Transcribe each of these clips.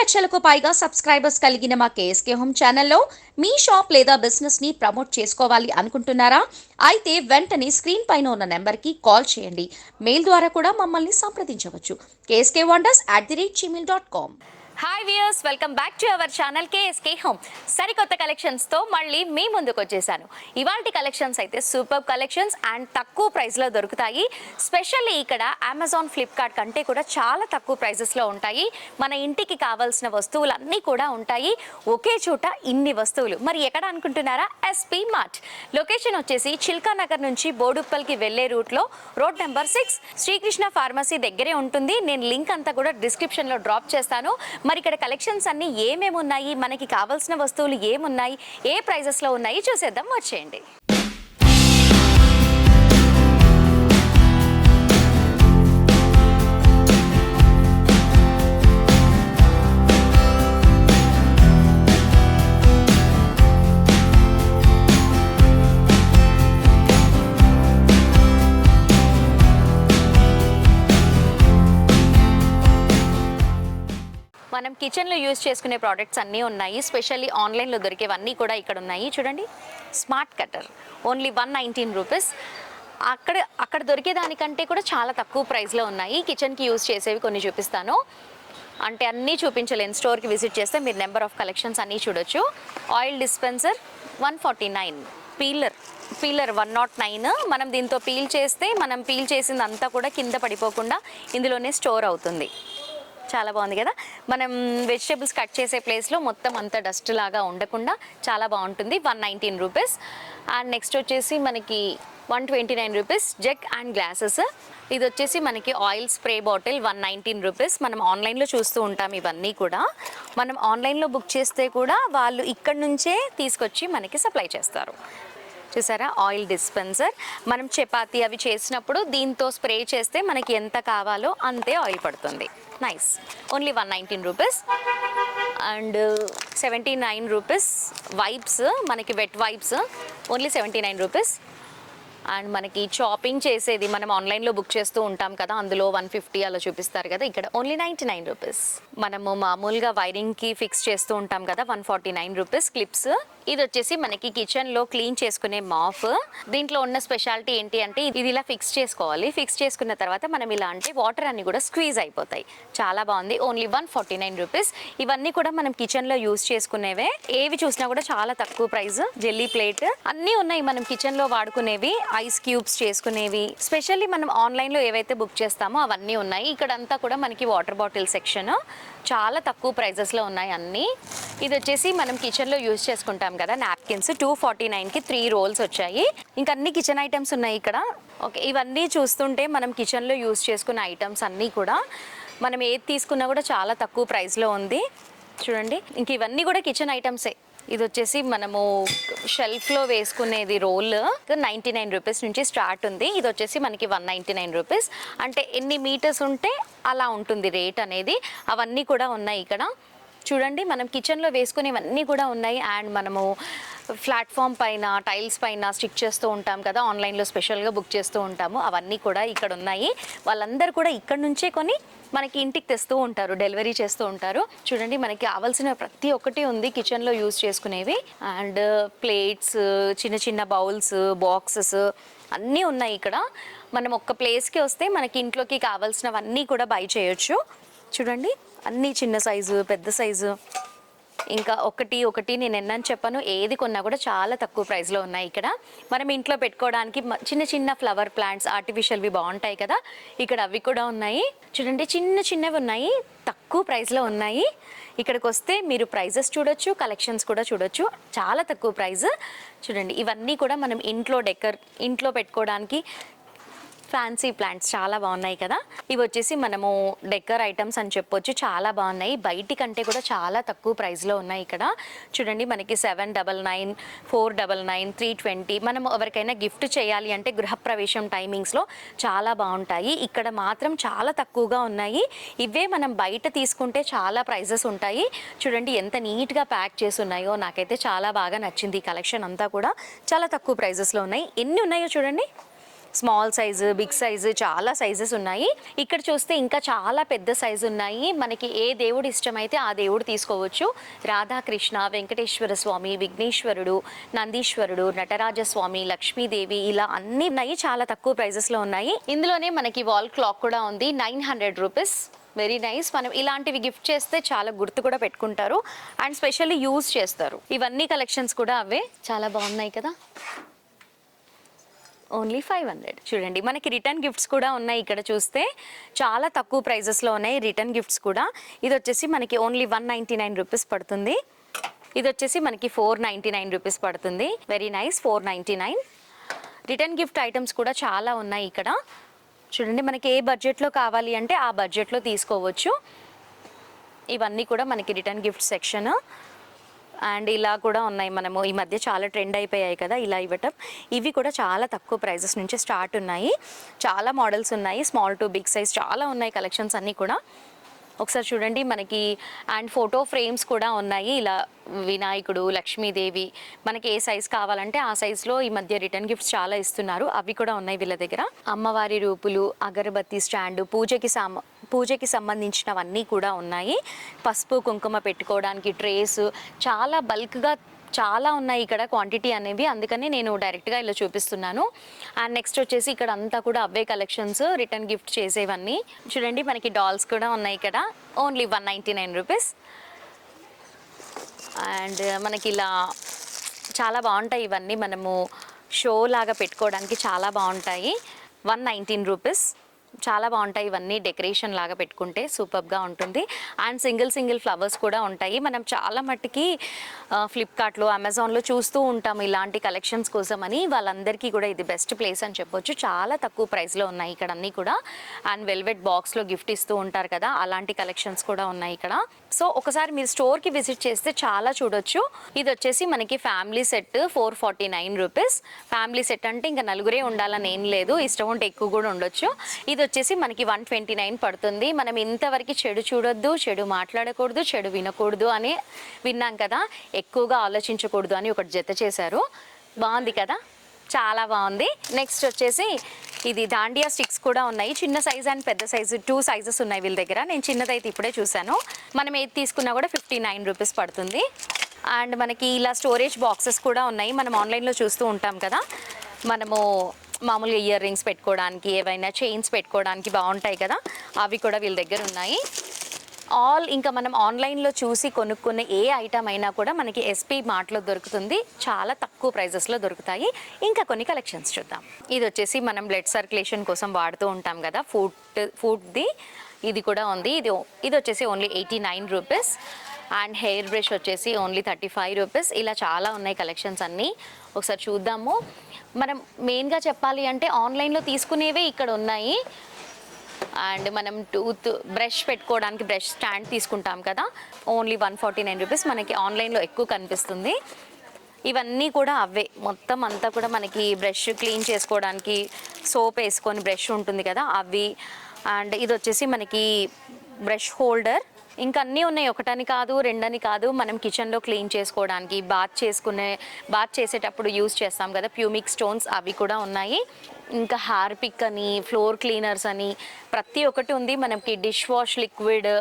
లక్షలకు పైగా సబ్స్క్రైబర్స్ కలిగిన మా కేఎస్కే హోమ్ ఛానల్లో మీ షాప్ లేదా బిజినెస్ని ప్రమోట్ చేసుకోవాలి అనుకుంటున్నారా? అయితే వెంటనే స్క్రీన్ పైన ఉన్న నెంబర్కి కాల్ చేయండి. మెయిల్ ద్వారా కూడా మమ్మల్ని సంప్రదించవచ్చు. KSK wonders at the rate Gmail dot com hi viewers welcome back to our channel KSK home సరికొత్త కలెక్షన్స్తో మళ్ళీ మీ ముందుకు వచ్చేసాను. ఇవాళ కలెక్షన్స్ అయితే సూపర్ కలెక్షన్స్ అండ్ తక్కువ ప్రైస్లో దొరుకుతాయి. స్పెషల్లీ ఇక్కడ అమెజాన్ ఫ్లిప్కార్ట్ కంటే కూడా చాలా తక్కువ ప్రైజెస్లో ఉంటాయి. మన ఇంటికి కావాల్సిన వస్తువులన్నీ కూడా ఉంటాయి. ఒకే చోట ఇన్ని వస్తువులు. మరి ఎక్కడ అనుకుంటున్నారా? ఎస్పీ మార్ట్ లొకేషన్ వచ్చేసి చిల్కా నగర్ నుంచి బోడుప్పల్కి వెళ్ళే రూట్లో road number six Srikrishna pharmacy దగ్గరే ఉంటుంది. నేను లింక్ అంతా కూడా డిస్క్రిప్షన్లో డ్రాప్ చేస్తాను. మరి ఇక్కడ కలెక్షన్స్ అన్ని ఏమేమి ఉన్నాయి మనకి కావాల్సిన వస్తువులు ఏమున్నాయి? ఏ ప్రైజెస్లో ఉన్నాయి? చూసేద్దాం. వచ్చేయండి. మనం కిచెన్లో యూజ్ చేసుకునే ప్రోడక్ట్స్ అన్నీ ఉన్నాయి. స్పెషల్లీ ఆన్లైన్లో దొరికేవన్నీ కూడా ఇక్కడ ఉన్నాయి. చూడండి. Smart cutter only one nineteen rupees అక్కడ అక్కడ దొరికేదానికంటే కూడా చాలా తక్కువ ప్రైస్లో ఉన్నాయి. కిచెన్కి యూజ్ చేసేవి కొన్ని చూపిస్తాను. అంటే అన్నీ చూపించలేను. స్టోర్కి విజిట్ చేస్తే మీరు నెంబర్ ఆఫ్ కలెక్షన్స్ అన్నీ చూడొచ్చు. Oil dispenser one forty nine peeler peeler one nought nine మనం దీంతో పీల్ చేస్తే మనం పీల్ చేసింది అంతా కూడా కింద పడిపోకుండా ఇందులోనే స్టోర్ అవుతుంది. చాలా బాగుంది కదా. మనం వెజిటేబుల్స్ కట్ చేసే ప్లేస్లో మొత్తం అంత డస్ట్ లాగా ఉండకుండా చాలా బాగుంటుంది. One nineteen rupees and next వచ్చేసి మనకి one twenty nine rupees jug and glasses ఇది వచ్చేసి మనకి oil spray bottle one nineteen rupees మనం ఆన్లైన్లో చూస్తూ ఉంటాం ఇవన్నీ కూడా. మనం ఆన్లైన్లో బుక్ చేస్తే కూడా వాళ్ళు ఇక్కడ నుంచే తీసుకొచ్చి మనకి సప్లై చేస్తారు. చూసారా? Oil dispenser. మనం చపాతి అవి చేసినప్పుడు దీంతో స్ప్రే చేస్తే మనకి ఎంత కావాలో అంతే ఆయిల్ పడుతుంది. Nice only one nineteen rupees and seventy nine rupees wipes మనకి wet wipes only seventy nine rupees and మనకి షాపింగ్ చేసేది మనం ఆన్లైన్లో బుక్ చేస్తూ ఉంటాం కదా అందులో వన్ ఫిఫ్టీ అలా చూపిస్తారు కదా ఇక్కడ ఓన్లీ నైంటీ నైన్ రూపీస్. మనము మామూలుగా వైరింగ్కి ఫిక్స్ చేస్తూ ఉంటాం కదా one forty nine rupees clips. ఇది వచ్చేసి మనకి కిచెన్లో క్లీన్ చేసుకునే మాఫ్. దీంట్లో ఉన్న స్పెషాలిటీ ఏంటి అంటే ఇది ఇలా ఫిక్స్ చేసుకోవాలి. ఫిక్స్ చేసుకున్న తర్వాత మనం ఇలా అంటే వాటర్ అన్ని కూడా స్క్వీజ్ అయిపోతాయి. చాలా బాగుంది. Only one forty nine rupees. ఇవన్నీ కూడా మనం కిచెన్లో యూస్ చేసుకునేవే. ఏవి చూసినా కూడా చాలా తక్కువ ప్రైస్. Jelly plate. అన్నీ ఉన్నాయి మనం కిచెన్లో వాడుకునేవి. ఐస్ క్యూబ్స్ చేసుకునేవి. స్పెషల్లీ మనం ఆన్లైన్లో ఏవైతే బుక్ చేస్తామో అవన్నీ ఉన్నాయి. ఇక్కడ అంతా కూడా మనకి వాటర్ బాటిల్ సెక్షన్. చాలా తక్కువ ప్రైజెస్లో ఉన్నాయి అన్నీ. ఇది వచ్చేసి మనం కిచెన్లో యూజ్ చేసుకుంటాం కదా నాప్కిన్స్. టూ ఫార్టీ నైన్కి త్రీ రోల్స్ వచ్చాయి. ఇంకా అన్ని కిచెన్ ఐటమ్స్ ఉన్నాయి ఇక్కడ. ఓకే ఇవన్నీ చూస్తుంటే మనం కిచెన్లో యూజ్ చేసుకున్న ఐటమ్స్ అన్నీ కూడా మనం ఏది తీసుకున్నా కూడా చాలా తక్కువ ప్రైస్లో ఉంది. చూడండి ఇంక ఇవన్నీ కూడా కిచెన్ ఐటమ్సే. ఇది వచ్చేసి మనము షెల్ఫ్లో వేసుకునేది రోల్. నైంటీ నైన్ రూపీస్ నుంచి స్టార్ట్ ఉంది. ఇది వచ్చేసి మనకి వన్ నైంటీ నైన్ రూపీస్. అంటే ఎన్ని మీటర్స్ ఉంటే అలా ఉంటుంది రేట్ అనేది. అవన్నీ కూడా ఉన్నాయి ఇక్కడ. చూడండి మనం కిచెన్లో వేసుకునేవన్నీ కూడా ఉన్నాయి. అండ్ మనము ప్లాట్ఫామ్ పైన టైల్స్ పైన స్టిక్ చేస్తూ ఉంటాం కదా. ఆన్లైన్లో స్పెషల్గా బుక్ చేస్తూ ఉంటాము. అవన్నీ కూడా ఇక్కడ ఉన్నాయి. వాళ్ళందరూ కూడా ఇక్కడ నుంచే కొని మనకి ఇంటికి తెస్తూ ఉంటారు డెలివరీ చేస్తూ ఉంటారు. చూడండి మనకి కావాల్సిన ప్రతి ఒక్కటి ఉంది కిచెన్లో యూజ్ చేసుకునేవి. అండ్ ప్లేట్స్ చిన్న చిన్న బౌల్స్ బాక్సెస్ అన్నీ ఉన్నాయి ఇక్కడ. మనం ఒక్క ప్లేస్కి వస్తే మనకి ఇంట్లోకి కావాల్సినవన్నీ కూడా బై చేయొచ్చు. చూడండి అన్నీ చిన్న సైజు పెద్ద సైజు. ఇంకా ఒకటి ఒకటి నేను ఎన్నని చెప్పాను. ఏది కొన్నా కూడా చాలా తక్కువ ప్రైస్లో ఉన్నాయి ఇక్కడ. మనం ఇంట్లో పెట్టుకోవడానికి చిన్న చిన్న ఫ్లవర్ ప్లాంట్స్ ఆర్టిఫిషియల్వి బాగుంటాయి కదా. ఇక్కడ అవి కూడా ఉన్నాయి. చూడండి చిన్న చిన్నవి ఉన్నాయి. తక్కువ ప్రైస్లో ఉన్నాయి. ఇక్కడికి వస్తే మీరు ప్రైజెస్ చూడొచ్చు కలెక్షన్స్ కూడా చూడొచ్చు. చాలా తక్కువ ప్రైస్. చూడండి ఇవన్నీ కూడా మనం ఇంట్లో డెకర్ ఇంట్లో పెట్టుకోవడానికి ఫ్యాన్సీ ప్లాంట్స్ చాలా బాగున్నాయి కదా. ఇవి వచ్చేసి మనము డెకర్ ఐటమ్స్ అని చెప్పొచ్చు. చాలా బాగున్నాయి. బయటి కంటే కూడా చాలా తక్కువ ప్రైస్లో ఉన్నాయి ఇక్కడ. చూడండి మనకి seven double nine four double nine three twenty. మనం ఎవరికైనా గిఫ్ట్ చేయాలి అంటే గృహప్రవేశం టైమింగ్స్లో చాలా బాగుంటాయి. ఇక్కడ మాత్రం చాలా తక్కువగా ఉన్నాయి. ఇవే మనం బయట తీసుకుంటే చాలా ప్రైజెస్ ఉంటాయి. చూడండి ఎంత నీట్గా ప్యాక్ చేసి ఉన్నాయో నాకైతే చాలా బాగా నచ్చింది ఈ కలెక్షన్ అంతా కూడా. చాలా తక్కువ ప్రైజెస్లో ఉన్నాయి. ఎన్ని ఉన్నాయో చూడండి. స్మాల్ సైజు బిగ్ సైజు చాలా సైజెస్ ఉన్నాయి. ఇక్కడ చూస్తే ఇంకా చాలా పెద్ద సైజు ఉన్నాయి. మనకి ఏ దేవుడు ఇష్టమైతే ఆ దేవుడు తీసుకోవచ్చు. రాధాకృష్ణ వెంకటేశ్వర స్వామి విఘ్నేశ్వరుడు నందీశ్వరుడు నటరాజస్వామి లక్ష్మీదేవి ఇలా అన్ని ఉన్నాయి. చాలా తక్కువ ప్రైజెస్లో ఉన్నాయి. ఇందులోనే మనకి వాల్ క్లాక్ కూడా ఉంది. Nine hundred rupees. Very nice. మనం ఇలాంటివి గిఫ్ట్ చేస్తే చాలా గుర్తు కూడా పెట్టుకుంటారు. అండ్ స్పెషల్లీ యూజ్ చేస్తారు. ఇవన్నీ కలెక్షన్స్ కూడా అవే. చాలా బాగున్నాయి కదా. Only five hundred. చూడండి మనకి రిటర్న్ గిఫ్ట్స్ కూడా ఉన్నాయి ఇక్కడ చూస్తే. చాలా తక్కువ ప్రైజెస్లో ఉన్నాయి రిటర్న్ గిఫ్ట్స్ కూడా. ఇది వచ్చేసి మనకి only one ninety nine rupees పడుతుంది. ఇది వచ్చేసి మనకి ఫోర్ నైంటీ నైన్ రూపీస్ పడుతుంది. Very nice four ninety nine. Return gift items కూడా చాలా ఉన్నాయి ఇక్కడ. చూడండి మనకి ఏ బడ్జెట్లో కావాలి అంటే ఆ బడ్జెట్లో తీసుకోవచ్చు. ఇవన్నీ కూడా మనకి రిటర్న్ గిఫ్ట్ సెక్షన్. అండ్ ఇలా కూడా ఉన్నాయి మనము. ఈ మధ్య చాలా ట్రెండ్ అయిపోయాయి కదా ఇలా ఇవ్వటం. ఇవి కూడా చాలా తక్కువ ప్రైజెస్ నుంచి స్టార్ట్ ఉన్నాయి. చాలా మోడల్స్ ఉన్నాయి. స్మాల్ టు బిగ్ సైజ్ చాలా ఉన్నాయి కలెక్షన్స్ అన్నీ కూడా. ఒకసారి చూడండి మనకి అండ్ ఫోటో ఫ్రేమ్స్ కూడా ఉన్నాయి. ఇలా వినాయకుడు లక్ష్మీదేవి మనకి ఏ సైజ్ కావాలంటే ఆ సైజులో ఈ మధ్య రిటర్న్ గిఫ్ట్స్ చాలా ఇస్తున్నారు. అవి కూడా ఉన్నాయి వీళ్ళ దగ్గర. అమ్మవారి రూపులు అగరబత్తి స్టాండ్ పూజకి సామా పూజకి సంబంధించినవన్నీ కూడా ఉన్నాయి. పసుపు కుంకుమ పెట్టుకోవడానికి ట్రేస్ చాలా బల్క్గా చాలా ఉన్నాయి ఇక్కడ క్వాంటిటీ అనేవి. అందుకని నేను డైరెక్ట్గా ఇలా చూపిస్తున్నాను. అండ్ నెక్స్ట్ వచ్చేసి ఇక్కడ అంతా కూడా అవే కలెక్షన్స్ రిటర్న్ గిఫ్ట్ చేసేవన్నీ. చూడండి మనకి డాల్స్ కూడా ఉన్నాయి ఇక్కడ. Only one ninety nine rupees and మనకి ఇలా చాలా బాగుంటాయి ఇవన్నీ. మనము షో లాగా పెట్టుకోవడానికి చాలా బాగుంటాయి. వన్ నైన్టీన్ రూపీస్ చాలా బాగుంటాయి ఇవన్నీ డెకరేషన్ లాగా పెట్టుకుంటే సూపర్గా ఉంటుంది. అండ్ సింగిల్ సింగిల్ ఫ్లవర్స్ కూడా ఉంటాయి. మనం చాలా మట్టుకి ఫ్లిప్కార్ట్లో అమెజాన్లో చూస్తూ ఉంటాం ఇలాంటి కలెక్షన్స్ కోసం అని వాళ్ళందరికీ కూడా ఇది బెస్ట్ ప్లేస్ అని చెప్పొచ్చు. చాలా తక్కువ ప్రైస్లో ఉన్నాయి ఇక్కడ అన్నీ కూడా అండ్ వెల్వెట్ బాక్స్లో గిఫ్ట్ ఇస్తూ ఉంటారు కదా అలాంటి కలెక్షన్స్ కూడా ఉన్నాయి ఇక్కడ. సో ఒకసారి మీరు స్టోర్కి విజిట్ చేస్తే చాలా చూడొచ్చు. ఇది వచ్చేసి మనకి family set four forty nine rupees. Family set అంటే ఇంకా నలుగురే ఉండాలని ఏం లేదు. ఇష్టం ఉంటే ఎక్కువ కూడా ఉండొచ్చు. ఇది వచ్చేసి మనకి వన్ ట్వంటీ నైన్ పడుతుంది. మనం ఇంతవరకు చెడు చూడొద్దు చెడు మాట్లాడకూడదు చెడు వినకూడదు అని విన్నాం కదా. ఎక్కువగా ఆలోచించకూడదు అని ఒకటి జత చేశారు. బాగుంది కదా? చాలా బాగుంది. నెక్స్ట్ వచ్చేసి ఇది దాండియా స్టిక్స్ కూడా ఉన్నాయి. చిన్న సైజ్ అండ్ పెద్ద సైజు టూ సైజెస్ ఉన్నాయి వీళ్ళ దగ్గర. నేను చిన్నదైతే ఇప్పుడే చూశాను. మనం ఏది తీసుకున్నా కూడా ఫిఫ్టీ నైన్ రూపీస్ పడుతుంది. అండ్ మనకి ఇలా స్టోరేజ్ బాక్సెస్ కూడా ఉన్నాయి. మనం ఆన్లైన్లో చూస్తూ ఉంటాం కదా. మనము మామూలుగా ఇయర్ రింగ్స్ పెట్టుకోవడానికి ఏవైనా చైన్స్ పెట్టుకోవడానికి బాగుంటాయి కదా. అవి కూడా వీళ్ళ దగ్గర ఉన్నాయి. ఆల్ ఇంకా మనం ఆన్లైన్లో చూసి కొనుక్కునే ఏ ఐటమ్ అయినా కూడా మనకి ఎస్పీ మార్ట్లో దొరుకుతుంది. చాలా తక్కువ ప్రైజెస్లో దొరుకుతాయి. ఇంకా కొన్ని కలెక్షన్స్ చూద్దాం. ఇది వచ్చేసి మనం బ్లడ్ సర్క్యులేషన్ కోసం వాడుతూ ఉంటాం కదా ఫుడ్ ఫుడ్ది ఇది కూడా ఉంది. ఇది ఇది వచ్చేసి only eighty nine rupees. And hair brush వచ్చేసి ఓన్లీ థర్టీ ఫైవ్ రూపీస్. ఇలా చాలా ఉన్నాయి కలెక్షన్స్ అన్నీ. ఒకసారి చూద్దాము. మనం మెయిన్గా చెప్పాలి అంటే ఆన్లైన్లో తీసుకునేవే ఇక్కడ ఉన్నాయి. అండ్ మనం టూత్ బ్రష్ పెట్టుకోవడానికి బ్రష్ స్టాండ్ తీసుకుంటాం కదా. Only one forty nine rupees మనకి ఆన్లైన్లో ఎక్కువ కనిపిస్తుంది. ఇవన్నీ కూడా అవే. మొత్తం అంతా కూడా మనకి బ్రష్ క్లీన్ చేసుకోవడానికి సోప్ వేసుకొని బ్రష్ ఉంటుంది కదా అవి. అండ్ ఇది వచ్చేసి మనకి బ్రష్ హోల్డర్. ఇంకా అన్నీ ఉన్నాయి. ఒకటని కాదు రెండని కాదు. మనం కిచెన్లో క్లీన్ చేసుకోవడానికి బాత్ చేసుకునే బాత్ చేసేటప్పుడు యూజ్ చేస్తాం కదా ప్యూమిక్ స్టోన్స్ అవి కూడా ఉన్నాయి. ఇంకా హార్పిక్ అని ఫ్లోర్ క్లీనర్స్ అని ప్రతి ఒక్కటి ఉంది. మనకి డిష్ వాష్ లిక్విడ్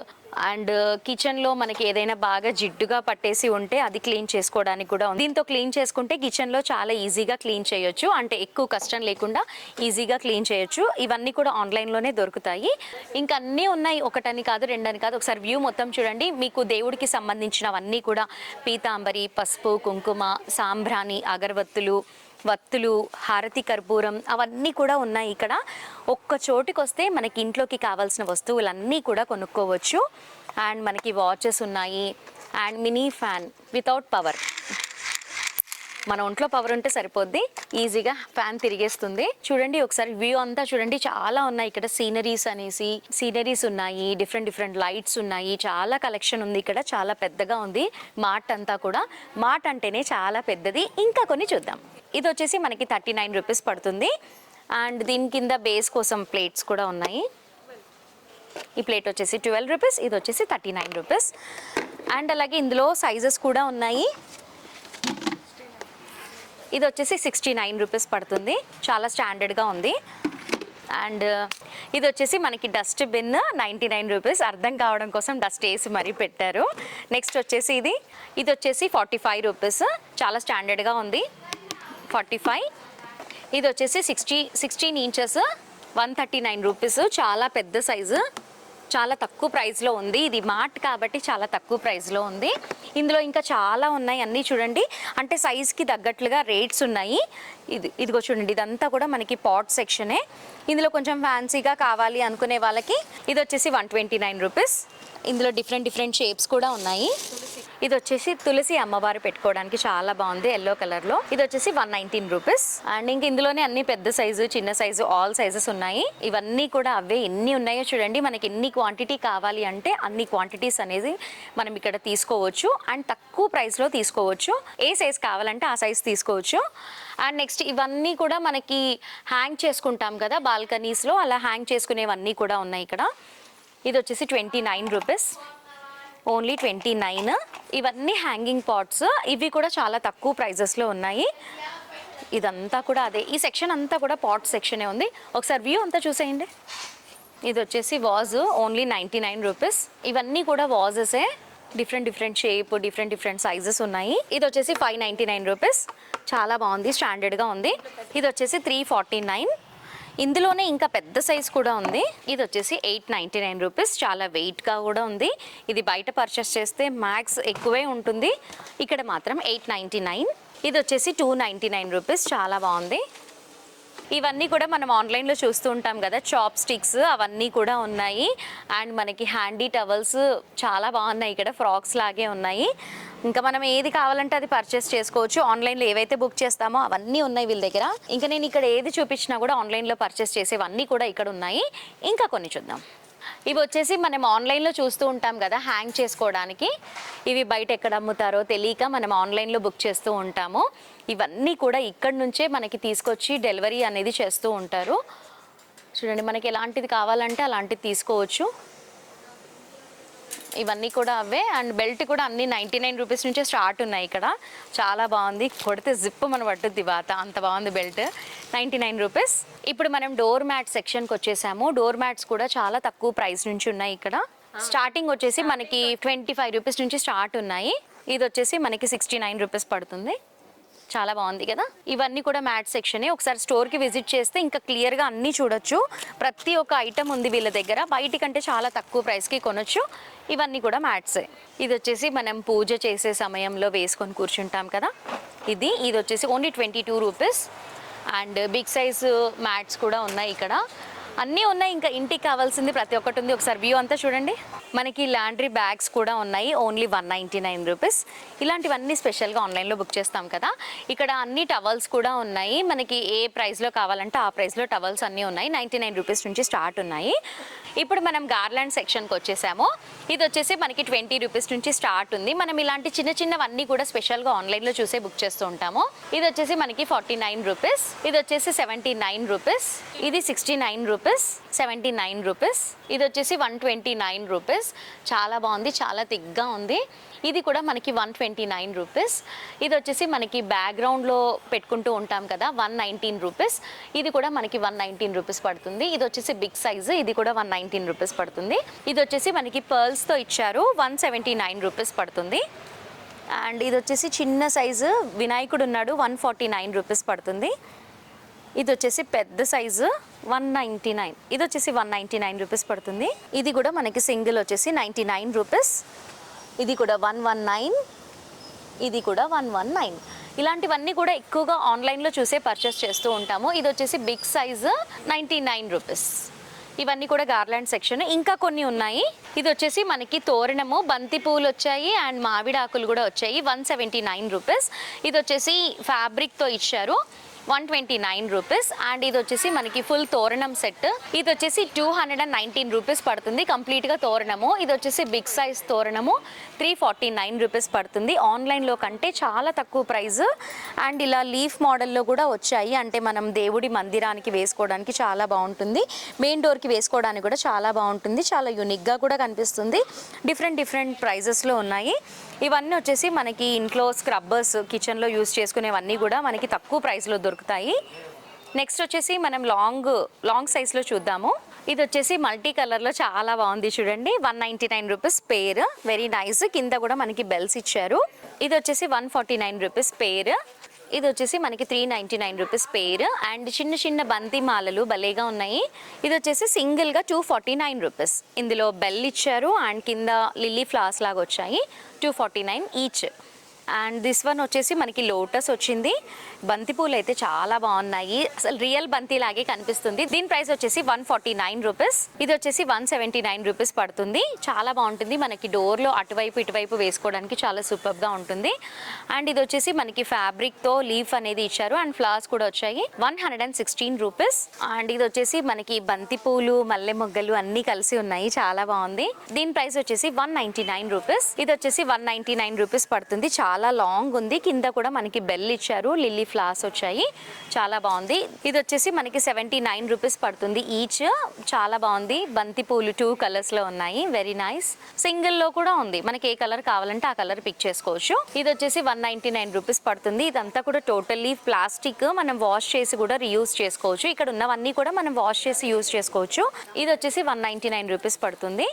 అండ్ కిచెన్లో మనకి ఏదైనా బాగా జిడ్డుగా పట్టేసి ఉంటే అది క్లీన్ చేసుకోవడానికి కూడా ఉంది. దీంతో క్లీన్ చేసుకుంటే కిచెన్లో చాలా ఈజీగా క్లీన్ చేయొచ్చు. అంటే ఎక్కువ కష్టం లేకుండా ఈజీగా క్లీన్ చేయొచ్చు. ఇవన్నీ కూడా ఆన్లైన్లోనే దొరుకుతాయి. ఇంకా అన్నీ ఉన్నాయి. ఒకటని కాదు రెండని కాదు. ఒకసారి వ్యూ మొత్తం చూడండి. మీకు దేవుడికి సంబంధించినవన్నీ కూడా పీతాంబరి పసుపు కుంకుమ సాంబ్రాణి అగరవత్తులు వత్తులు హారతి కర్పూరం అవన్నీ కూడా ఉన్నాయి ఇక్కడ. ఒక్క చోటుకి వస్తే మనకి ఇంట్లోకి కావాల్సిన వస్తువులన్నీ కూడా కొనుక్కోవచ్చు. అండ్ మనకి వాచెస్ ఉన్నాయి. And mini fan without power. మన ఒంట్లో పవర్ ఉంటే సరిపోద్ది. ఈజీగా ఫ్యాన్ తిరిగేస్తుంది. చూడండి ఒకసారి వ్యూ అంతా చూడండి. చాలా ఉన్నాయి ఇక్కడ సీనరీస్ అనేసి. సీనరీస్ ఉన్నాయి. డిఫరెంట్ డిఫరెంట్ లైట్స్ ఉన్నాయి. చాలా కలెక్షన్ ఉంది ఇక్కడ. చాలా పెద్దగా ఉంది. మార్ట్ అంతా కూడా. మార్ట్ అంటేనే చాలా పెద్దది. ఇంకా కొన్ని చూద్దాం. ఇది వచ్చేసి మనకి థర్టీ నైన్ రూపీస్ పడుతుంది. అండ్ దీని కింద బేస్ కోసం ప్లేట్స్ కూడా ఉన్నాయి. ఈ ప్లేట్ వచ్చేసి ట్వెల్వ్ రూపీస్ ఇది వచ్చేసి థర్టీ నైన్ రూపీస్. అండ్ అలాగే ఇందులో సైజెస్ కూడా ఉన్నాయి. ఇది వచ్చేసి సిక్స్టీ నైన్ రూపీస్ పడుతుంది. చాలా స్టాండర్డ్గా ఉంది. అండ్ ఇది వచ్చేసి మనకి dust bin ninety nine rupees. అర్థం కావడం కోసం డస్ట్ వేసి మరీ పెట్టారు. నెక్స్ట్ వచ్చేసి ఇది. ఇది వచ్చేసి ఫార్టీ ఫైవ్ రూపీస్. చాలా స్టాండర్డ్గా ఉంది. Forty five. ఇది వచ్చేసి sixty sixteen inches one thirty nine rupees. చాలా పెద్ద సైజు. చాలా తక్కువ ప్రైస్లో ఉంది. ఇది మార్ట్ కాబట్టి చాలా తక్కువ ప్రైస్లో ఉంది. ఇందులో ఇంకా చాలా ఉన్నాయి అన్నీ చూడండి. అంటే సైజ్కి తగ్గట్లుగా రేట్స్ ఉన్నాయి. ఇది ఇదిగో చూడండి. ఇదంతా కూడా మనకి పాట్ సెక్షనే ఇందులో కొంచెం ఫ్యాన్సీగా కావాలి అనుకునే వాళ్ళకి ఇది వచ్చేసి వన్ ట్వంటీ నైన్ రూపీస్. ఇందులో డిఫరెంట్ డిఫరెంట్ షేప్స్ కూడా ఉన్నాయి. ఇది వచ్చేసి తులసి అమ్మవారు పెట్టుకోవడానికి చాలా బాగుంది ఎల్లో కలర్లో. ఇది వచ్చేసి వన్ నైన్టీన్ రూపీస్ అండ్ ఇంక ఇందులోనే అన్ని పెద్ద సైజు చిన్న సైజు ఆల్ సైజెస్ ఉన్నాయి. ఇవన్నీ కూడా అవే. ఎన్ని ఉన్నాయో చూడండి. మనకి ఎన్ని క్వాంటిటీ కావాలి అంటే అన్ని క్వాంటిటీస్ అనేది మనం ఇక్కడ తీసుకోవచ్చు. అండ్ తక్కువ ప్రైస్లో తీసుకోవచ్చు. ఏ సైజ్ కావాలంటే ఆ సైజ్ తీసుకోవచ్చు. అండ్ నెక్స్ట్ ఇవన్నీ కూడా మనకి హ్యాంగ్ చేసుకుంటాం కదా బాల్కనీస్లో అలా హ్యాంగ్ చేసుకునేవన్నీ కూడా ఉన్నాయి ఇక్కడ. ఇది వచ్చేసి twenty nine rupees only twenty nine. ఇవన్నీ హ్యాంగింగ్ పాట్స్ ఇవి కూడా చాలా తక్కువ ప్రైజెస్లో ఉన్నాయి. ఇదంతా కూడా అదే. ఈ సెక్షన్ అంతా కూడా పాట్ సెక్షనే ఉంది. ఒకసారి వ్యూ అంతా చూసేయండి. ఇది వచ్చేసి vase only ninety nine rupees ఇవన్నీ కూడా వాజెసే different different shape different different sizes ఉన్నాయి. ఇది వచ్చేసి ఫైవ్ నైంటీ నైన్ రూపీస్ చాలా బాగుంది స్టాండర్డ్గా ఉంది. ఇది వచ్చేసి త్రీ ఫార్టీ నైన్ ఇందులోనే ఇంకా పెద్ద సైజ్ కూడా ఉంది. ఇది వచ్చేసి ఎయిట్ నైంటీ నైన్ రూపీస్. చాలా వెయిట్గా కూడా ఉంది. ఇది బయట పర్చేస్ చేస్తే మ్యాక్స్ ఎక్కువే ఉంటుంది. ఇక్కడ మాత్రం ఎయిట్ నైంటీ నైన్. ఇది వచ్చేసి టూ నైంటీ నైన్ రూపీస్. చాలా బాగుంది. ఇవన్నీ కూడా మనం ఆన్లైన్లో చూస్తూ ఉంటాం కదా చాప్ స్టిక్స్ అవన్నీ కూడా ఉన్నాయి. అండ్ మనకి హ్యాండీ టవల్స్ చాలా బాగున్నాయి ఇక్కడ ఫ్రాక్స్ లాగే ఉన్నాయి. ఇంకా మనం ఏది కావాలంటే అది పర్చేస్ చేసుకోవచ్చు. ఆన్లైన్లో ఏవైతే బుక్ చేస్తామో అవన్నీ ఉన్నాయి వీళ్ళ దగ్గర. ఇంకా నేను ఇక్కడ ఏది చూపించినా కూడా ఆన్లైన్లో పర్చేస్ చేసేవన్నీ కూడా ఇక్కడ ఉన్నాయి. ఇంకా కొన్ని చూద్దాం. ఇవి వచ్చేసి మనం ఆన్లైన్లో చూస్తూ ఉంటాం కదా హ్యాంగ్ చేసుకోవడానికి. ఇవి బయట ఎక్కడ అమ్ముతారో తెలియక మనం ఆన్లైన్లో బుక్ చేస్తూ ఉంటాము. ఇవన్నీ కూడా ఇక్కడ నుంచే మనకి తీసుకొచ్చి డెలివరీ అనేది చేస్తూ ఉంటారు. చూడండి మనకి ఎలాంటిది కావాలంటే అలాంటిది తీసుకోవచ్చు. ఇవన్నీ కూడా అవే. అండ్ బెల్ట్ కూడా అన్ని నైంటీ నైన్ రూపీస్ నుంచే స్టార్ట్ ఉన్నాయి ఇక్కడ. చాలా బాగుంది. కొడితే జిప్ మన పట్టుద్ది వాత అంత బాగుంది బెల్ట్. Ninety nine rupees. ఇప్పుడు మనం డోర్ మ్యాట్ సెక్షన్కి వచ్చేసాము. డోర్ మ్యాట్స్ కూడా చాలా తక్కువ ప్రైస్ నుంచి ఉన్నాయి ఇక్కడ. స్టార్టింగ్ వచ్చేసి మనకి ట్వంటీ ఫైవ్ రూపీస్ నుంచి స్టార్ట్ ఉన్నాయి. ఇది వచ్చేసి మనకి సిక్స్టీ నైన్ రూపీస్ పడుతుంది. చాలా బాగుంది కదా? ఇవన్నీ కూడా మ్యాట్ సెక్షనే ఒకసారి స్టోర్కి విజిట్ చేస్తే ఇంకా క్లియర్గా అన్నీ చూడొచ్చు. ప్రతి ఒక్క ఐటమ్ ఉంది వీళ్ళ దగ్గర. బయటి కంటే చాలా తక్కువ ప్రైస్కి కొనొచ్చు. ఇవన్నీ కూడా మ్యాట్సే ఇది వచ్చేసి మనం పూజ చేసే సమయంలో వేసుకొని కూర్చుంటాం కదా? ఇది ఇది వచ్చేసి only twenty two rupees. And big size mats కూడా ఉన్నాయి ఇక్కడ. అన్నీ ఉన్నాయి ఇంకా ఇంటికి కావాల్సింది ప్రతి ఒక్కటి ఉంది. ఒకసారి వ్యూ అంతా చూడండి. మనకి లాండ్రీ బ్యాగ్స్ కూడా ఉన్నాయి only one ninety nine rupees ఇలాంటివన్నీ స్పెషల్గా ఆన్లైన్లో బుక్ చేస్తాం కదా. ఇక్కడ అన్ని టవల్స్ కూడా ఉన్నాయి. మనకి ఏ ప్రైస్లో కావాలంటే ఆ ప్రైస్లో టవల్స్ అన్నీ ఉన్నాయి. నైంటీ నైన్ రూపీస్ నుంచి స్టార్ట్ ఉన్నాయి. ఇప్పుడు మనం గార్లాండ్ సెక్షన్కి వచ్చేసాము. ఇది వచ్చేసి మనకి ట్వంటీ రూపీస్ నుంచి స్టార్ట్ ఉంది. మనం ఇలాంటి చిన్న చిన్నవన్నీ కూడా స్పెషల్గా ఆన్లైన్లో చూసే బుక్ చేస్తూ ఉంటాము. ఇది వచ్చేసి మనకి ఫార్టీ నైన్ రూపీస్ ఇది వచ్చేసి సెవెంటీ నైన్ రూపీస్ ఇది sixty nine rupees seventy nine rupees ఇది వచ్చేసి వన్ ట్వంటీ నైన్ రూపీస్ చాలా బాగుంది. చాలా థిక్గా ఉంది. ఇది కూడా మనకి వన్ ట్వంటీ నైన్ రూపీస్. ఇది వచ్చేసి మనకి బ్యాక్గ్రౌండ్లో పెట్టుకుంటూ ఉంటాం కదా వన్ నైన్టీన్ రూపీస్. ఇది కూడా మనకి వన్ నైన్టీన్ రూపీస్ పడుతుంది. ఇది వచ్చేసి బిగ్ సైజు ఇది కూడా వన్ నైన్టీన్ రూపీస్ పడుతుంది. ఇది వచ్చేసి మనకి పర్ల్స్తో ఇచ్చారు వన్ సెవెంటీ నైన్ రూపీస్ పడుతుంది. అండ్ ఇది వచ్చేసి చిన్న సైజు వినాయకుడు ఉన్నాడు వన్ ఫార్టీ నైన్ రూపీస్ పడుతుంది. ఇది వచ్చేసి పెద్ద సైజు వన్ నైంటీ నైన్. ఇది వచ్చేసి వన్ నైంటీ నైన్ రూపీస్ పడుతుంది. ఇది కూడా మనకి సింగిల్ వచ్చేసి నైంటీ నైన్ రూపీస్. ఇది కూడా వన్ వన్ నైన్ ఇది కూడా వన్ వన్ నైన్ ఇలాంటివన్నీ కూడా ఎక్కువగా ఆన్లైన్లో చూసే పర్చేస్ చేస్తూ ఉంటాము. ఇది వచ్చేసి big size ninety nine rupees ఇవన్నీ కూడా గార్లాండ్ సెక్షన్ ఇంకా కొన్ని ఉన్నాయి. ఇది వచ్చేసి మనకి తోరణము బంతి పువ్వులు వచ్చాయి అండ్ మామిడాకులు కూడా వచ్చాయి. వన్ సెవెంటీ నైన్ రూపీస్ ఇది వచ్చేసి ఫ్యాబ్రిక్తో ఇచ్చారు. One twenty nine rupees. And ఇది వచ్చేసి మనకి ఫుల్ తోరణం సెట్. ఇది వచ్చేసి two hundred and nineteen rupees పడుతుంది. కంప్లీట్గా తోరణము. ఇది వచ్చేసి బిగ్ సైజ్ తోరణము. త్రీ ఫార్టీ నైన్ రూపీస్ పడుతుంది. ఆన్లైన్లో కంటే చాలా తక్కువ ప్రైస్. అండ్ ఇలా లీఫ్ మోడల్లో కూడా వచ్చాయి. అంటే మనం దేవుడి మందిరానికి వేసుకోవడానికి చాలా బాగుంటుంది. మెయిన్ డోర్కి వేసుకోవడానికి కూడా చాలా బాగుంటుంది. చాలా యూనిక్గా కూడా కనిపిస్తుంది. డిఫరెంట్ డిఫరెంట్ ప్రైజెస్లో ఉన్నాయి. ఇవన్నీ వచ్చేసి మనకి ఇంట్లో స్క్రబ్బర్స్ కిచెన్లో యూస్ చేసుకునేవన్నీ కూడా మనకి తక్కువ ప్రైస్లో దొరుకుతాయి. నెక్స్ట్ వచ్చేసి మనం లాంగ్ లాంగ్ సైజ్లో చూద్దాము. ఇది వచ్చేసి మల్టీ కలర్లో చాలా బాగుంది చూడండి. One ninety nine rupees pair. Very nice. కింద కూడా మనకి బెల్స్ ఇచ్చారు. ఇది వచ్చేసి one forty nine rupees pair. ఇది వచ్చేసి మనకి three ninety nine rupees pair and చిన్న చిన్న బంతి మాలలు భలేగా ఉన్నాయి. ఇది వచ్చేసి సింగిల్గా టూ ఫార్టీ నైన్ రూపీస్ ఇందులో బెల్ ఇచ్చారు అండ్ కింద లిల్లీ ఫ్లవర్స్ లాగా వచ్చాయి. Two forty nine each and this one వచ్చేసి మనకి లోటస్ వచ్చింది. బంతిపూలు అయితే చాలా బాగున్నాయి. అసలు రియల్ బంతి లాగే కనిపిస్తుంది. దీని ప్రైస్ వచ్చేసి వన్ ఫార్టీ నైన్ రూపీస్. ఇది వచ్చేసి వన్ సెవెంటీ నైన్ రూపీస్ పడుతుంది. చాలా బాగుంటుంది. మనకి డోర్లో అటువైపు ఇటువైపు వేసుకోవడానికి చాలా సూపర్గా ఉంటుంది. అండ్ ఇది వచ్చేసి మనకి ఫ్యాబ్రిక్తో లీఫ్ అనేది ఇచ్చారు. అండ్ ఫ్లవర్స్ కూడా వచ్చాయి. One hundred and sixteen rupees. And ఇది వచ్చేసి మనకి బంతిపూలు మల్లె మొగ్గలు అన్నీ కలిసి ఉన్నాయి. చాలా బాగుంది. దీని ప్రైస్ వచ్చేసి వన్ నైన్టీ నైన్ రూపీస్. ఇది వచ్చేసి వన్ నైన్టీ నైన్ రూపీస్ పడుతుంది. చాలా లాంగ్ ఉంది. కింద కూడా మనకి బెల్ ఇచ్చారు. లిల్లీ ఫ్లవర్స్ వచ్చాయి. చాలా బాగుంది. ఇది వచ్చేసి మనకి సెవెంటీ నైన్ రూపీస్ పడుతుంది ఈచ్. చాలా బాగుంది. బంతి పూలు టూ కలర్స్లో ఉన్నాయి. వెరీ నైస్ సింగిల్లో కూడా ఉంది. మనకి ఏ కలర్ కావాలంటే ఆ కలర్ పిక్ చేసుకోవచ్చు. ఇది వచ్చేసి వన్ నైంటీ నైన్ రూపీస్ పడుతుంది. ఇదంతా కూడా టోటల్లీ ప్లాస్టిక్ మనం వాష్ చేసి కూడా రీయూజ్ చేసుకోవచ్చు. ఇక్కడ ఉన్నవన్నీ కూడా మనం వాష్ చేసి యూజ్ చేసుకోవచ్చు. ఇది వచ్చేసి వన్ నైంటీ నైన్ రూపీస్ పడుతుంది.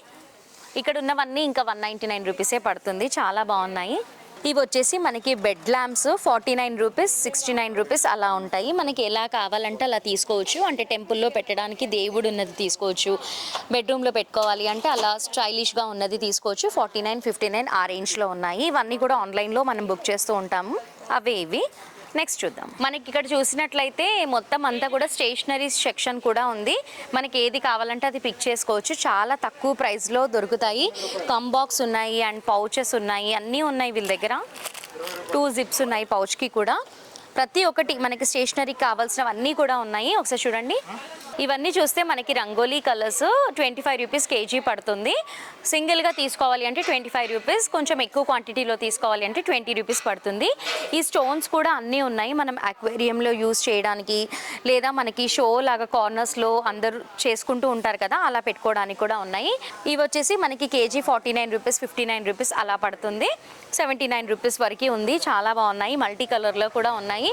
ఇక్కడ ఉన్నవన్నీ ఇంకా వన్ నైంటీ నైన్ రూపీసే పడుతుంది. చాలా బాగున్నాయి. ఇవి వచ్చేసి మనకి bed lamps forty nine rupees sixty nine rupees అలా ఉంటాయి. మనకి ఎలా కావాలంటే అలా తీసుకోవచ్చు. అంటే టెంపుల్లో పెట్టడానికి దేవుడు ఉన్నది తీసుకోవచ్చు. బెడ్రూమ్లో పెట్టుకోవాలి అంటే అలా స్టైలిష్గా ఉన్నది తీసుకోవచ్చు. ఫార్టీ నైన్ ఫిఫ్టీ నైన్ ఆ రేంజ్లో ఉన్నాయి. ఇవన్నీ కూడా ఆన్లైన్లో మనం బుక్ చేస్తూ ఉంటాము. అవే ఇవి. నెక్స్ట్ చూద్దాం. మనకి ఇక్కడ చూసినట్లయితే మొత్తం అంతా కూడా స్టేషనరీ సెక్షన్ కూడా ఉంది. మనకి ఏది కావాలంటే అది పిక్ చేసుకోవచ్చు. చాలా తక్కువ ప్రైస్లో దొరుకుతాయి. కంబాక్స్ ఉన్నాయి అండ్ పౌచెస్ ఉన్నాయి. అన్నీ ఉన్నాయి వీళ్ళ దగ్గర. టూ జిప్స్ ఉన్నాయి పౌచ్కి కూడా. ప్రతి ఒక్కటి మనకి స్టేషనరీకి కావాల్సినవన్నీ కూడా ఉన్నాయి. ఒకసారి చూడండి. ఇవన్నీ చూస్తే మనకి rangoli colours twenty five rupees KG పడుతుంది. సింగిల్గా తీసుకోవాలి అంటే ట్వంటీ ఫైవ్ రూపీస్ కొంచెం ఎక్కువ క్వాంటిటీలో తీసుకోవాలి అంటే ట్వంటీ రూపీస్ పడుతుంది. ఈ స్టోన్స్ కూడా అన్నీ ఉన్నాయి మనం అక్వేరియంలో యూస్ చేయడానికి లేదా మనకి షో లాగా కార్నర్స్లో అందరూ చేసుకుంటూ ఉంటారు కదా అలా పెట్టుకోవడానికి కూడా ఉన్నాయి. ఇవి వచ్చేసి మనకి KG forty nine rupees fifty nine rupees అలా పడుతుంది. సెవెంటీ నైన్ రూపీస్ వరకు ఉంది చాలా బాగున్నాయి మల్టీ కలర్లో కూడా ఉన్నాయి.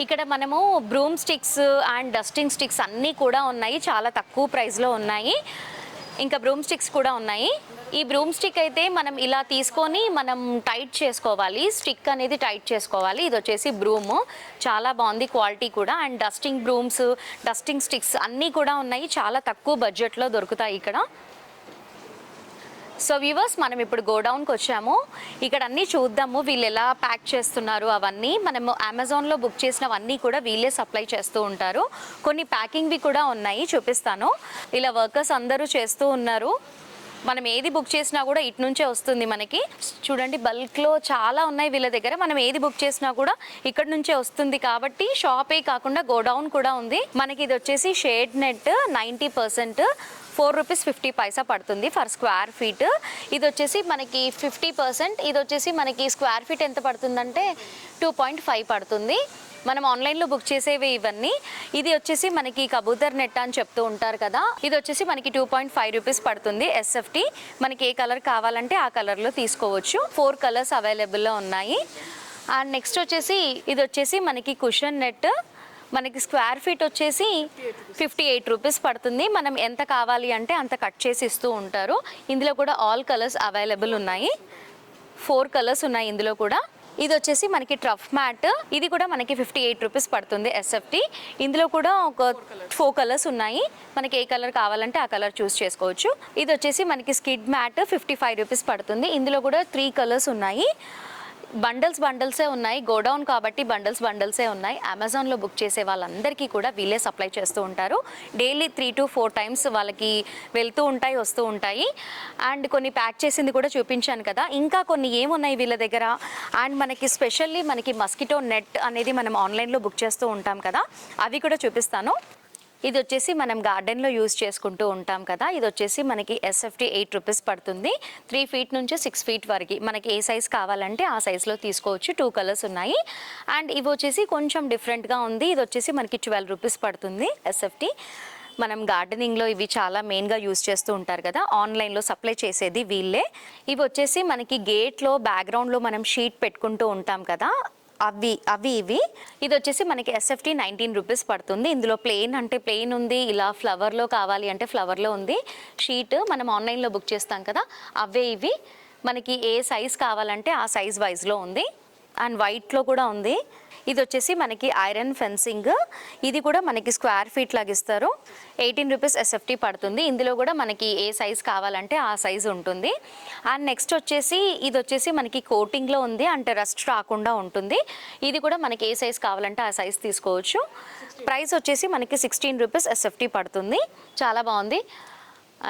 ఇక్కడ మనము broom sticks and dusting sticks అన్నీ కూడా ఉన్నాయి. చాలా తక్కువ ప్రైస్లో ఉన్నాయి. ఇంకా బ్రూమ్ స్టిక్స్ కూడా ఉన్నాయి. ఈ బ్రూమ్ స్టిక్ అయితే మనం ఇలా తీసుకొని మనం టైట్ చేసుకోవాలి. స్టిక్ అనేది టైట్ చేసుకోవాలి. ఇది వచ్చేసి బ్రూమ్ చాలా బాగుంది క్వాలిటీ కూడా. And dusting brooms dusting sticks అన్నీ కూడా ఉన్నాయి. చాలా తక్కువ బడ్జెట్లో దొరుకుతాయి ఇక్కడ. సో వ్యూవర్స్ మనం ఇప్పుడు గోడౌన్కి వచ్చాము. ఇక్కడ అన్నీ చూద్దాము వీళ్ళు ఎలా ప్యాక్ చేస్తున్నారు అవన్నీ. మనము అమెజాన్లో బుక్ చేసినవన్నీ కూడా వీళ్ళే సప్లై చేస్తూ ఉంటారు. కొన్ని ప్యాకింగ్వి కూడా ఉన్నాయి చూపిస్తాను. ఇలా వర్కర్స్ అందరూ చేస్తూ ఉన్నారు. మనం ఏది బుక్ చేసినా కూడా ఇటు నుంచే వస్తుంది మనకి. చూడండి బల్క్లో చాలా ఉన్నాయి వీళ్ళ దగ్గర. మనం ఏది బుక్ చేసినా కూడా ఇక్కడ నుంచే వస్తుంది కాబట్టి షాపే కాకుండా గోడౌన్ కూడా ఉంది. మనకి ఇది వచ్చేసి shade net ninety percent. Four rupees fifty paisa పడుతుంది ఫర్ స్క్వేర్ ఫీట్. ఇది వచ్చేసి మనకి ఫిఫ్టీ పర్సెంట్. ఇది వచ్చేసి మనకి స్క్వేర్ ఫీట్ ఎంత పడుతుందంటే టూ పాయింట్ ఫైవ్ పడుతుంది. మనం ఆన్లైన్లో బుక్ చేసేవి ఇవన్నీ. ఇది వచ్చేసి మనకి కబూతర్ నెట్ అని చెప్తూ ఉంటారు కదా. ఇది వచ్చేసి మనకి టూ పాయింట్ ఫైవ్ రూపీస్ పడుతుంది ఎస్ఎఫ్టీ మనకి ఏ కలర్ కావాలంటే ఆ కలర్లో తీసుకోవచ్చు. ఫోర్ కలర్స్ అవైలబుల్లో ఉన్నాయి. అండ్ నెక్స్ట్ వచ్చేసి ఇది వచ్చేసి మనకి కుషన్ నెట్. మనకి స్క్వేర్ ఫీట్ వచ్చేసి ఫిఫ్టీ ఎయిట్ రూపీస్ పడుతుంది. మనం ఎంత కావాలి అంటే అంత కట్ చేసి ఇస్తూ ఉంటారు. ఇందులో కూడా ఆల్ కలర్స్ అవైలబుల్ ఉన్నాయి. ఫోర్ కలర్స్ ఉన్నాయి ఇందులో కూడా. ఇది వచ్చేసి మనకి ట్రఫ్ మ్యాట్. ఇది కూడా మనకి ఫిఫ్టీ ఎయిట్ రూపీస్ పడుతుంది ఎస్ఎఫ్టీ ఇందులో కూడా ఒక ఫోర్ కలర్స్ ఉన్నాయి. మనకి ఏ కలర్ కావాలంటే ఆ కలర్ చూస్ చేసుకోవచ్చు. ఇది వచ్చేసి మనకి skid mat fifty five rupees పడుతుంది. ఇందులో కూడా త్రీ కలర్స్ ఉన్నాయి. బండల్స్ బండల్సే ఉన్నాయి గోడౌన్ కాబట్టి బండల్స్ బండల్సే ఉన్నాయి. అమెజాన్లో బుక్ చేసే వాళ్ళందరికీ కూడా వీళ్ళే సప్లై చేస్తూ ఉంటారు. Daily three to four times వాళ్ళకి వెళ్తూ ఉంటాయి వస్తూ ఉంటాయి. అండ్ కొన్ని ప్యాక్ చేసింది కూడా చూపించాను కదా. ఇంకా కొన్ని ఏమున్నాయి వీళ్ళ దగ్గర? అండ్ మనకి స్పెషల్లీ మనకి మస్కిటో నెట్ అనేది మనం ఆన్లైన్లో బుక్ చేస్తూ ఉంటాం కదా. అవి కూడా చూపిస్తాను. ఇది వచ్చేసి మనం గార్డెన్లో యూజ్ చేసుకుంటూ ఉంటాం కదా. ఇది వచ్చేసి మనకి ఎస్ఎఫ్టీ ఎయిట్ రూపీస్ పడుతుంది. త్రీ ఫీట్ నుంచి సిక్స్ ఫీట్ వరకు మనకి ఏ సైజ్ కావాలంటే ఆ సైజ్లో తీసుకోవచ్చు. టూ కలర్స్ ఉన్నాయి. అండ్ ఇవి వచ్చేసి కొంచెం డిఫరెంట్గా ఉంది. ఇది వచ్చేసి మనకి ట్వెల్వ్ రూపీస్ పడుతుంది ఎస్ఎఫ్టీ మనం గార్డెనింగ్లో ఇవి చాలా మెయిన్గా యూస్ చేస్తూ ఉంటారు కదా. ఆన్లైన్లో సప్లై చేసేది వీళ్ళే. ఇవి వచ్చేసి మనకి గేట్లో బ్యాక్గ్రౌండ్లో మనం షీట్ పెట్టుకుంటూ ఉంటాం కదా. అవి అవి ఇవి. ఇది వచ్చేసి మనకి ఎస్ఎఫ్టీ నైన్టీన్ రూపీస్ పడుతుంది. ఇందులో ప్లెయిన్ అంటే ప్లెయిన్ ఉంది. ఇలా ఫ్లవర్లో కావాలి అంటే ఫ్లవర్లో ఉంది. షీట్ మనం ఆన్లైన్లో బుక్ చేస్తాం కదా. అవే ఇవి. మనకి ఏ సైజ్ కావాలంటే ఆ సైజ్ వైజ్లో ఉంది. అండ్ వైట్లో కూడా ఉంది. ఇది వచ్చేసి మనకి ఐరన్ ఫెన్సింగ్. ఇది కూడా మనకి స్క్వేర్ ఫీట్ లాగా ఇస్తారు. ఎయిటీన్ రూపీస్ ఎస్ఎఫ్టీ పడుతుంది. ఇందులో కూడా మనకి ఏ సైజ్ కావాలంటే ఆ సైజ్ ఉంటుంది. అండ్ నెక్స్ట్ వచ్చేసి ఇది వచ్చేసి మనకి కోటింగ్లో ఉంది. అంటే రస్ట్ రాకుండా ఉంటుంది. ఇది కూడా మనకి ఏ సైజ్ కావాలంటే ఆ సైజ్ తీసుకోవచ్చు. ప్రైస్ వచ్చేసి మనకి సిక్స్టీన్ రూపీస్ ఎస్ఎఫ్టీ పడుతుంది. చాలా బాగుంది.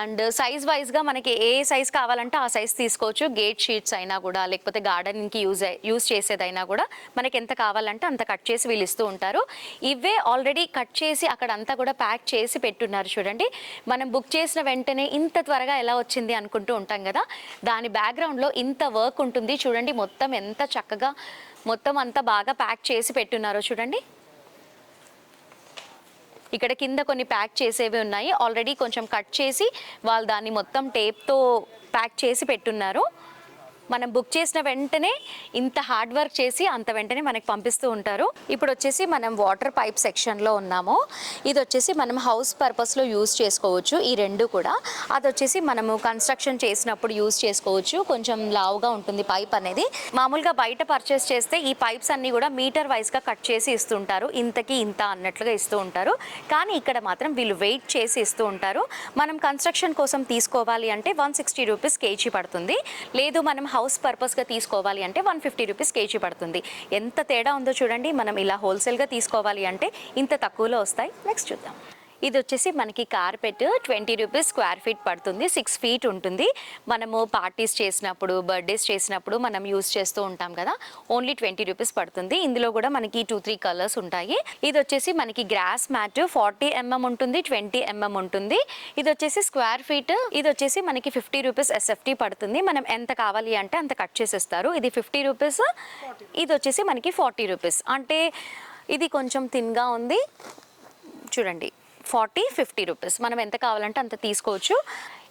అండ్ సైజ్ వైజ్గా మనకి ఏ సైజ్ కావాలంటే ఆ సైజ్ తీసుకోవచ్చు. గేట్ షీట్స్ అయినా కూడా లేకపోతే గార్డెనింగ్కి యూజ్ యూజ్ చేసేదైనా కూడా మనకి ఎంత కావాలంటే అంత కట్ చేసి వీళ్ళు ఇస్తూ ఉంటారు. ఇవే ఆల్రెడీ కట్ చేసి అక్కడ అంతా కూడా ప్యాక్ చేసి పెట్టున్నారు చూడండి. మనం బుక్ చేసిన వెంటనే ఇంత త్వరగా ఎలా వచ్చింది అనుకుంటూ ఉంటాం కదా. దాని బ్యాక్గ్రౌండ్లో ఇంత వర్క్ ఉంటుంది చూడండి. మొత్తం ఎంత చక్కగా మొత్తం అంతా బాగా ప్యాక్ చేసి పెట్టున్నారో చూడండి. ఇక్కడ కింద కొన్ని ప్యాక్ చేసేవి ఉన్నాయి. ఆల్రెడీ కొంచెం కట్ చేసి వాళ్ళు దాన్ని మొత్తం టేప్తో ప్యాక్ చేసి పెట్టున్నారు. మనం బుక్ చేసిన వెంటనే ఇంత హార్డ్ వర్క్ చేసి అంత వెంటనే మనకి పంపిస్తూ ఉంటారు. ఇప్పుడు వచ్చేసి మనం వాటర్ పైప్ సెక్షన్లో ఉన్నాము. ఇది వచ్చేసి మనం హౌస్ పర్పస్లో యూజ్ చేసుకోవచ్చు. ఈ రెండు కూడా. అది వచ్చేసి మనము కన్స్ట్రక్షన్ చేసినప్పుడు యూజ్ చేసుకోవచ్చు. కొంచెం లావుగా ఉంటుంది పైప్ అనేది. మామూలుగా బయట పర్చేస్ చేస్తే ఈ పైప్స్ అన్నీ కూడా మీటర్ వైజ్గా కట్ చేసి ఇస్తుంటారు. ఇంతకి ఇంత అన్నట్లుగా ఇస్తూ ఉంటారు. కానీ ఇక్కడ మాత్రం వీళ్ళు వెయిట్ చేసి ఇస్తూ ఉంటారు. మనం కన్స్ట్రక్షన్ కోసం తీసుకోవాలి అంటే వన్ సిక్స్టీ రూపీస్ కేజీ పడుతుంది. లేదు మనం హౌస్ పర్పస్గా తీసుకోవాలి అంటే వన్ ఫిఫ్టీ రూపీస్ కేజీ పడుతుంది. ఎంత తేడా ఉందో చూడండి. మనం ఇలా హోల్సేల్గా తీసుకోవాలి అంటే ఇంత తక్కువలో వస్తాయి. నెక్స్ట్ చూద్దాం. ఇది వచ్చేసి మనకి carpet twenty rupees square feet పడుతుంది సిక్స్ ఫీట్ ఉంటుంది. మనము పార్టీస్ చేసినప్పుడు బర్త్డేస్ చేసినప్పుడు మనం యూస్ చేస్తూ ఉంటాం కదా ఓన్లీ ట్వంటీ రూపీస్ పడుతుంది. ఇందులో కూడా మనకి టూ త్రీ కలర్స్ ఉంటాయి. ఇది వచ్చేసి మనకి గ్రాస్ మ్యాట్ ఫార్టీ ఎంఎం ఉంటుంది ట్వంటీ ఎంఎం ఉంటుంది. ఇది వచ్చేసి స్క్వేర్ ఫీట్ ఇది వచ్చేసి మనకి ఫిఫ్టీ రూపీస్ ఎస్ఎఫ్టీ పడుతుంది. మనం ఎంత కావాలి అంటే అంత కట్ చేసేస్తారు. ఇది ఫిఫ్టీ రూపీస్ ఇది వచ్చేసి మనకి ఫార్టీ రూపీస్. అంటే ఇది కొంచెం థిన్గా ఉంది. చూడండి. Forty fifty rupees. మనం ఎంత కావాలంటే అంత తీసుకోవచ్చు.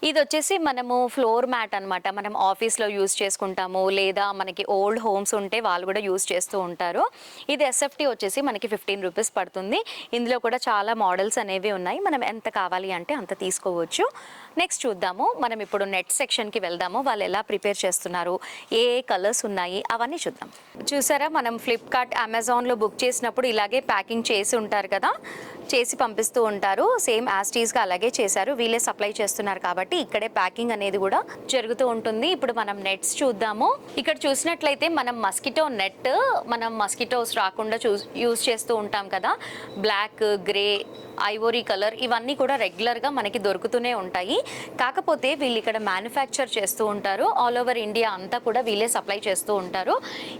ఇది వచ్చేసి మనము ఫ్లోర్ మ్యాట్ అన్నమాట. మనం ఆఫీస్లో యూస్ చేసుకుంటాము. లేదా మనకి ఓల్డ్ హోమ్స్ ఉంటే వాళ్ళు కూడా యూజ్ చేస్తూ ఉంటారు. ఇది ఎస్ఎఫ్టీ వచ్చేసి మనకి ఫిఫ్టీన్ రూపీస్ పడుతుంది. ఇందులో కూడా చాలా మోడల్స్ అనేవి ఉన్నాయి. మనం ఎంత కావాలి అంటే అంత తీసుకోవచ్చు. నెక్స్ట్ చూద్దాము. మనం ఇప్పుడు నెట్ సెక్షన్కి వెళ్దాము. వాళ్ళు ఎలా ప్రిపేర్ చేస్తున్నారు? ఏ ఏ కలర్స్ ఉన్నాయి? అవన్నీ చూద్దాం. చూసారా? మనం ఫ్లిప్కార్ట్ అమెజాన్లో బుక్ చేసినప్పుడు ఇలాగే ప్యాకింగ్ చేసి ఉంటారు కదా? చేసి పంపిస్తూ ఉంటారు. సేమ్ యాస్టీస్గా అలాగే చేశారు. వీళ్ళే సప్లై చేస్తున్నారు కాబట్టి ఇక్కడే ప్యాకింగ్ అనేది కూడా జరుగుతూ ఉంటుంది. ఇప్పుడు మనం నెట్స్ చూద్దాము. ఇక్కడ చూసినట్లయితే మనం మస్కిటో నెట్ మనం మస్కిటోస్ రాకుండా చూ యూజ్ చేస్తూ ఉంటాం కదా. బ్లాక్ గ్రే ఐవోరీ కలర్ ఇవన్నీ కూడా రెగ్యులర్గా మనకి దొరుకుతూనే ఉంటాయి. కాకపోతే వీళ్ళు ఇక్కడ మ్యానుఫ్యాక్చర్ చేస్తూ ఉంటారు. ఆల్ ఓవర్ ఇండియా అంతా కూడా వీళ్ళే సప్లై చేస్తూ ఉంటారు.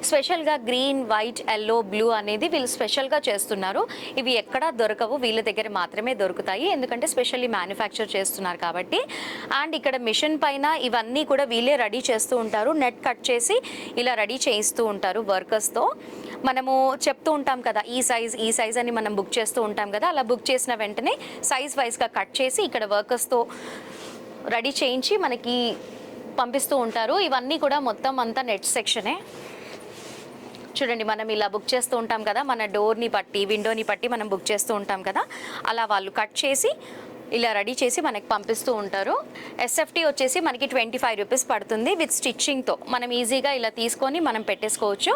స్పెషల్గా గ్రీన్ వైట్ ఎల్లో బ్లూ అనేది వీళ్ళు స్పెషల్గా చేస్తున్నారు. ఇవి ఎక్కడా దొరకవు. వీళ్ళ దగ్గర మాత్రమే దొరుకుతాయి. ఎందుకంటే స్పెషల్లీ మ్యానుఫ్యాక్చర్ చేస్తున్నారు కాబట్టి. అండ్ ఇక్కడ మిషన్ పైన ఇవన్నీ కూడా వీళ్ళే రెడీ చేస్తూ ఉంటారు. నెట్ కట్ చేసి ఇలా రెడీ చేయిస్తూ ఉంటారు వర్కర్స్తో మనము చెప్తూ ఉంటాం కదా ఈ సైజ్ ఈ సైజ్ అని మనం బుక్ చేస్తూ ఉంటాం కదా అలా బుక్ చేసిన వెంటనే సైజ్ వైజ్గా కట్ చేసి ఇక్కడ వర్కర్స్తో రెడీ చేయించి మనకి పంపిస్తూ ఉంటారు. ఇవన్నీ కూడా మొత్తం అంతా నెట్ సెక్షనే చూడండి మనం ఇలా బుక్ చేస్తూ ఉంటాం కదా మన డోర్ని బట్టి విండోని బట్టి మనం బుక్ చేస్తూ ఉంటాం కదా అలా వాళ్ళు కట్ చేసి ఇలా రెడీ చేసి మనకి పంపిస్తూ ఉంటారు. ఎస్ఎఫ్టీ వచ్చేసి మనకి ట్వంటీ ఫైవ్ రూపీస్ పడుతుంది విత్ స్టిచ్చింగ్తో మనం ఈజీగా ఇలా తీసుకొని మనం పెట్టేసుకోవచ్చు.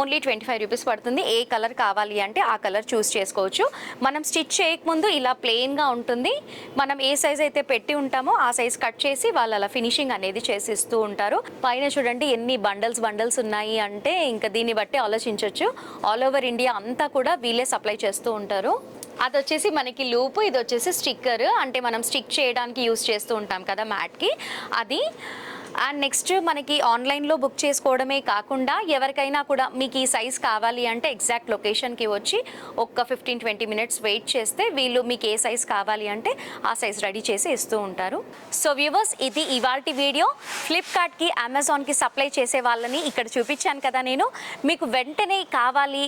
ఓన్లీ ట్వంటీ ఫైవ్ రూపీస్ పడుతుంది. ఏ కలర్ కావాలి అంటే ఆ కలర్ చూస్ చేసుకోవచ్చు. మనం స్టిచ్ చేయకముందు ఇలా ప్లెయిన్గా ఉంటుంది. మనం ఏ సైజ్ అయితే పెట్టి ఉంటామో ఆ సైజ్ కట్ చేసి వాళ్ళు అలా ఫినిషింగ్ అనేది చేసి ఇస్తూ ఉంటారు. పైన చూడండి ఎన్ని బండల్స్ బండల్స్ ఉన్నాయి అంటే ఇంకా దీన్ని బట్టి ఆలోచించవచ్చు ఆల్ ఓవర్ ఇండియా అంతా కూడా వీళ్ళే సప్లై చేస్తూ ఉంటారు. అది వచ్చేసి మనకి లూపు ఇది వచ్చేసి స్టిక్కర్. అంటే మనం స్టిక్ చేయడానికి యూస్ చేస్తూ ఉంటాం కదా మ్యాట్కి. అది అండ్ నెక్స్ట్ మనకి ఆన్లైన్లో బుక్ చేసుకోవడమే కాకుండా ఎవరికైనా కూడా మీకు ఈ సైజ్ కావాలి అంటే ఎగ్జాక్ట్ లొకేషన్కి వచ్చి ఒక్క ఫిఫ్టీన్ ట్వంటీ మినిట్స్ వెయిట్ చేస్తే వీళ్ళు మీకు ఏ సైజ్ కావాలి అంటే ఆ సైజ్ రెడీ చేసి ఇస్తూ ఉంటారు. సో వ్యూవర్స్ ఇది ఇవాల్టి వీడియో ఫ్లిప్కార్ట్కి అమెజాన్కి సప్లై చేసే వాళ్ళని ఇక్కడ చూపించాను కదా నేను. మీకు వెంటనే కావాలి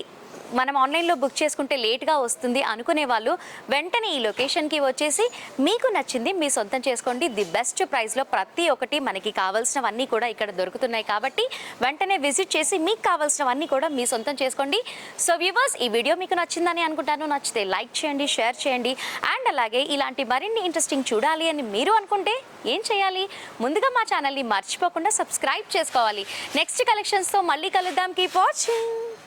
మనం ఆన్లైన్లో బుక్ చేసుకుంటే లేట్గా వస్తుంది అనుకునే వాళ్ళు వెంటనే ఈ లొకేషన్కి వచ్చేసి మీకు నచ్చింది మీ సొంతం చేసుకోండి. ది బెస్ట్ ప్రైస్లో ప్రతి ఒక్కటి మనకి కావాల్సినవన్నీ కూడా ఇక్కడ దొరుకుతున్నాయి కాబట్టి వెంటనే విజిట్ చేసి మీకు కావాల్సినవన్నీ కూడా మీ సొంతం చేసుకోండి. సో వ్యూవర్స్ ఈ వీడియో మీకు నచ్చిందని అనుకుంటాను. నచ్చితే లైక్ చేయండి షేర్ చేయండి. అండ్ అలాగే ఇలాంటి మరిన్ని ఇంట్రెస్టింగ్ చూడాలి అని మీరు అనుకుంటే ఏం చేయాలి? ముందుగా మా ఛానల్ని మర్చిపోకుండా సబ్స్క్రైబ్ చేసుకోవాలి. నెక్స్ట్ కలెక్షన్స్తో మళ్ళీ కలుద్దాం. Keep watching.